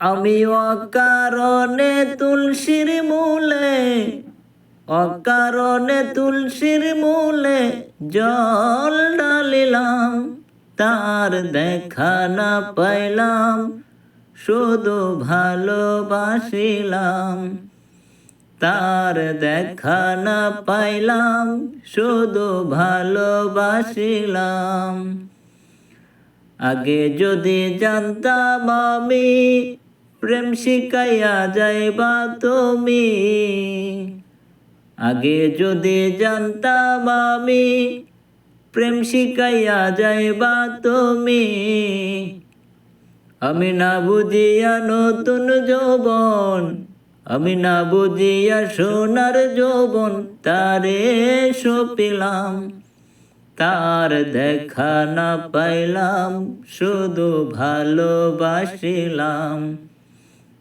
আমি অকারণে তুলসীর মূলে, অকারণে তুলসীর মূলে জল ডালিলাম তার দেখা না পাইলাম, শুধু ভালোবাসিলাম। তার দেখা না পাইলাম, শুধু ভালোবাসিলাম। আগে যদি জানতাম আমি প্রেম শিখাইয়া যাইবা তুমি। আগে যদি জানতাম আমি, প্রেম শিখাইয়া যাইবা তুমি। আমি না বুঝিয়া নতুন যৌবন, আমি না বুঝিয়া সোনার যৌবন, তারে সপিলাম। তার দেখা না পাইলাম, শুধু ভালোবাসিলাম।